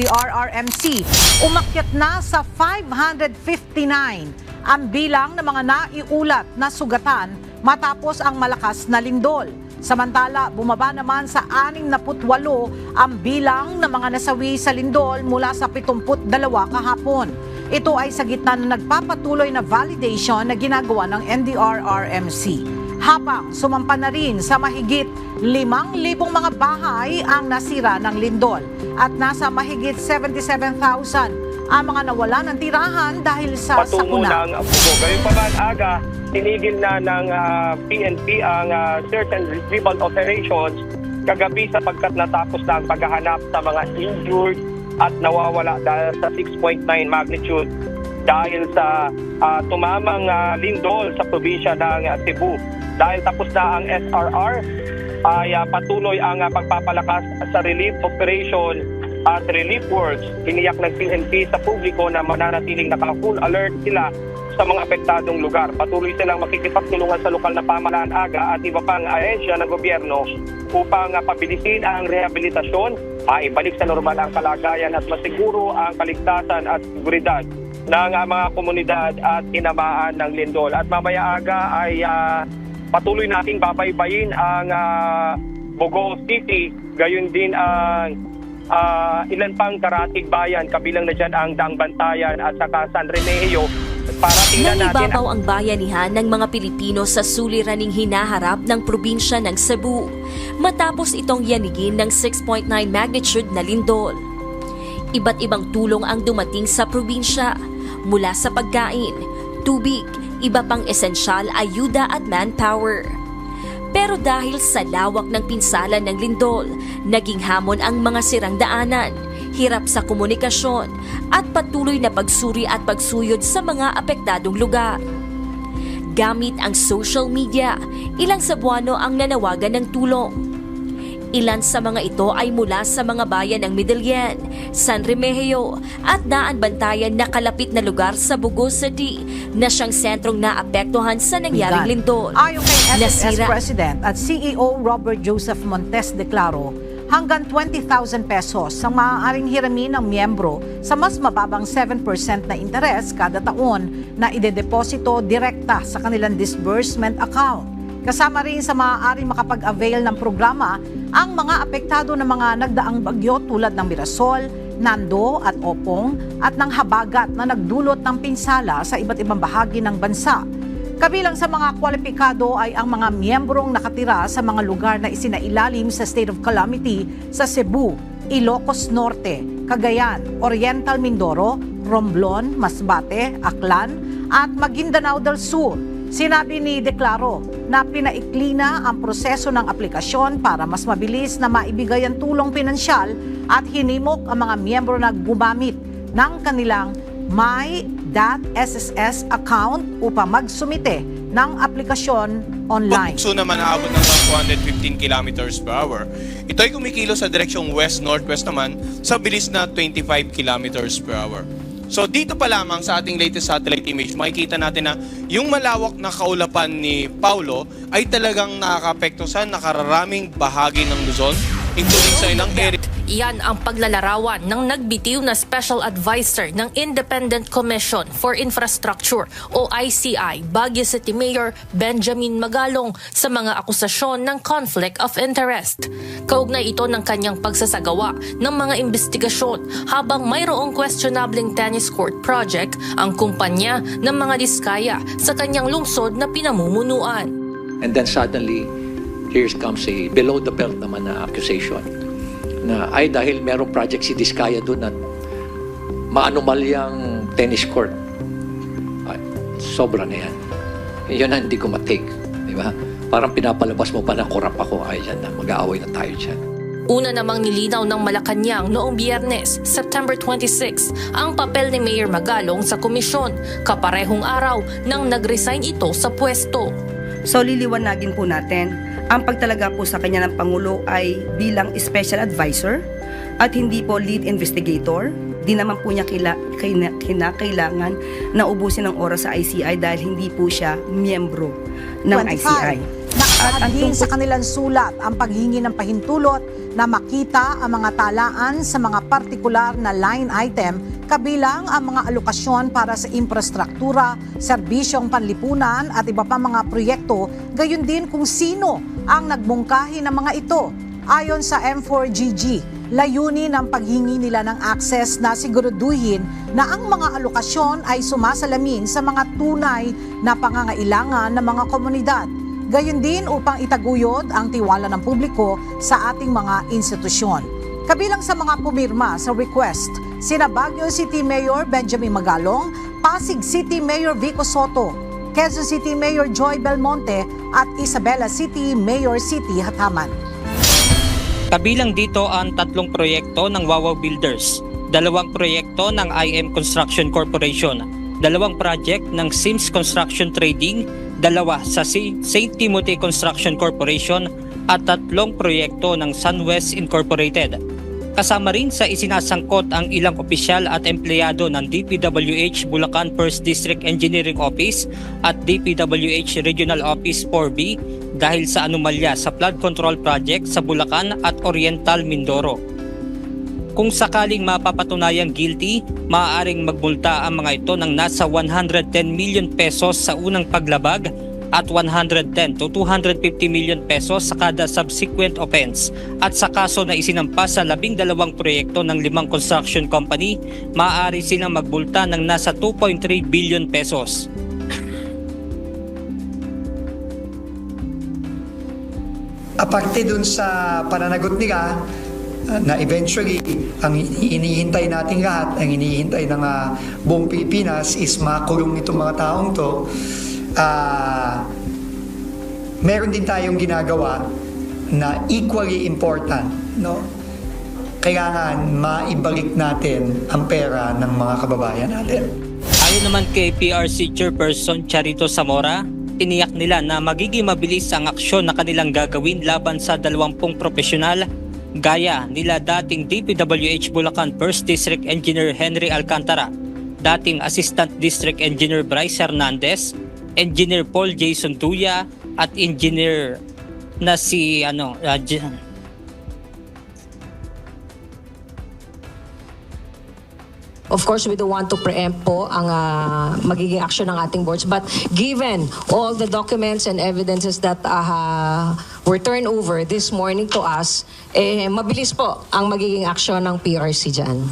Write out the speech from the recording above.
DRRMC, umakyat na sa 559 ang bilang ng mga naiulat na sugatan matapos ang malakas na lindol. Samantala, bumaba naman sa 68 ang bilang ng mga nasawi sa lindol mula sa 72 kahapon. Ito ay sa gitna ng nagpapatuloy na validation na ginagawa ng NDRRMC. Habang sumampa na rin sa mahigit 5,000 mga bahay ang nasira ng lindol at nasa mahigit 77,000 ang mga nawala ng tirahan dahil sa patungo sakuna. ng Pugo. Gayun pa man aga, tinigil na ng ah, PNP ang search and retrieval operations kagabi sapagkat natapos na ang paghahanap sa mga injured at nawawala dahil sa 6.9 magnitude dahil sa ah, tumamang ah, lindol sa probinsya ng ah, Cebu. Dahil tapos na ang SRR, ay ah, patuloy ang ah, pagpapalakas sa relief operation at relief works. Iniyak ng PNP sa publiko na mananatiling naka-full alert sila sa mga apektadong lugar. Patuloy silang makikipagtulungan sa lokal na pamahalaan aga at iba pang ahensya ng gobyerno upang ah, pabilisin ang rehabilitasyon, maibalik sa normal ang kalagayan at masiguro ang kaligtasan at seguridad ng mga komunidad at tinamaan ng lindol. At mamaya aga ay ah, patuloy nating babaybayin ang ah, Bogo City, gayon din ang ah, ilan pang karatig bayan, kabilang na dyan ang Dang Bantayan at saka San Remigio para tingnan natin Nangibabaw ang bayanihan ng mga Pilipino sa suliraning hinaharap ng probinsya ng Cebu matapos itong yanigin ng 6.9 magnitude na lindol. Iba't ibang tulong ang dumating sa probinsya mula sa pagkain, tubig, iba pang esensyal, ayuda at manpower. Pero dahil sa lawak ng pinsala ng lindol, naging hamon ang mga sirang daanan, hirap sa komunikasyon, at patuloy na pagsuri at pagsuyod sa mga apektadong lugar. Gamit ang social media, ilang Cebuano ang nanawagan ng tulong. Ilan sa mga ito ay mula sa mga bayan ng Midillian, San Remigio at Daan Bantayan na kalapit na lugar sa Bugo City na siyang sentrong naapektuhan sa nangyaring lindol. Ayon kay SSS Nasira- President at CEO Robert Joseph Montes de Claro, hanggang 20,000 pesos ang maaaring hiramin ng miyembro sa mas mababang 7% na interes kada taon na idedeposito direkta sa kanilang disbursement account. Kasama rin sa maaaring makapag-avail ng programa ang mga apektado ng mga nagdaang bagyo tulad ng Mirasol, Nando at Opong at ng habagat na nagdulot ng pinsala sa iba't ibang bahagi ng bansa. Kabilang sa mga kwalipikado ay ang mga miyembrong nakatira sa mga lugar na isinailalim sa state of calamity sa Cebu, Ilocos Norte, Cagayan, Oriental Mindoro, Romblon, Masbate, Aklan at Maguindanao del Sur. Sinabi ni Declaro na pinaikli na ang proseso ng aplikasyon para mas mabilis na maibigay ang tulong pinansyal at hinimok ang mga miyembro na gumamit ng kanilang My.SSS account upang magsumite ng aplikasyon online. Bukso naman aabot ng 215 kilometers per hour. Ito ay kumikilo sa direksyong west-northwest naman sa bilis na 25 kilometers per hour. So dito pa lamang sa ating latest satellite image, makikita natin na yung malawak na kaulapan ni Paulo ay talagang nakakapekto sa nakararaming bahagi ng Luzon, including sa ilang area Iyan ang paglalarawan ng nagbitiw na Special Advisor ng Independent Commission for Infrastructure o ICI, Baguio City Mayor Benjamin Magalong sa mga akusasyon ng conflict of interest. Kaugnay ito ng kanyang pagsasagawa ng mga investigasyon habang mayroong questionableng tennis court project ang kumpanya ng mga diskaya sa kanyang lungsod na pinamumunuan. And then suddenly, here comes a below the belt naman na accusation na ay dahil merong project si Diskaya doon at maanumalyang tennis court. Ay, sobra na yan. Yun ang hindi ko matake. Di ba? Parang pinapalabas mo pa na korap ako. Ay, yan na. Mag-aaway na tayo dyan. Una namang nilinaw ng Malacanang noong biyernes, September 26, ang papel ni Mayor Magalong sa komisyon, kaparehong araw nang nag-resign ito sa pwesto. So liliwanagin po natin, ang pagtalaga po sa kanya ng Pangulo ay bilang special advisor at hindi po lead investigator. Di naman po niya kila, kina, kinakailangan na ubusin ng oras sa ICI dahil hindi po siya miyembro ng 25. ICI. At ang tungkol- sa kanilang sulat ang paghingi ng pahintulot na makita ang mga talaan sa mga partikular na line item kabilang ang mga alokasyon para sa infrastruktura, serbisyong panlipunan at iba pa mga proyekto, gayon din kung sino ang nagbungkahi ng mga ito. Ayon sa M4GG, layunin ng paghingi nila ng access na siguraduhin na ang mga alokasyon ay sumasalamin sa mga tunay na pangangailangan ng mga komunidad. Gayon din upang itaguyod ang tiwala ng publiko sa ating mga institusyon. Kabilang sa mga pumirma sa request, sina Baguio City Mayor Benjamin Magalong, Pasig City Mayor Vico Soto, Quezon City Mayor Joy Belmonte at Isabela City Mayor City Hataman. Kabilang dito ang tatlong proyekto ng Wawaw Builders, dalawang proyekto ng IM Construction Corporation, dalawang project ng Sims Construction Trading, dalawa sa St. Timothy Construction Corporation at tatlong proyekto ng SunWest Incorporated. Kasama rin sa isinasangkot ang ilang opisyal at empleyado ng DPWH Bulacan 1st District Engineering Office at DPWH Regional Office 4B dahil sa anomalya sa flood control project sa Bulacan at Oriental Mindoro. Kung sakaling mapapatunayang guilty, maaaring magmulta ang mga ito ng nasa 110 million pesos sa unang paglabag at 110 to 250 million pesos sa kada subsequent offense. At sa kaso na isinampas sa labing dalawang proyekto ng limang construction company, maaari silang magbulta ng nasa 2.3 billion pesos. aparte dun sa pananagot nila na eventually ang inihintay nating lahat, ang inihintay ng uh, buong Pilipinas is makulong itong mga taong to, ah, meron din tayong ginagawa na equally important, no? Kailangan maibalik natin ang pera ng mga kababayan natin. Ayon naman kay PRC Chairperson Charito Zamora, tiniyak nila na magiging mabilis ang aksyon na kanilang gagawin laban sa 20 profesional gaya nila dating DPWH Bulacan 1st District Engineer Henry Alcantara, dating Assistant District Engineer Bryce Hernandez, Engineer Paul Jason Tuya at Engineer na si ano uh, Of course, we don't want to preempt po ang ah, magiging action ng ating boards. But given all the documents and evidences that ah, were turned over this morning to us, eh, mabilis po ang magiging action ng PRC dyan.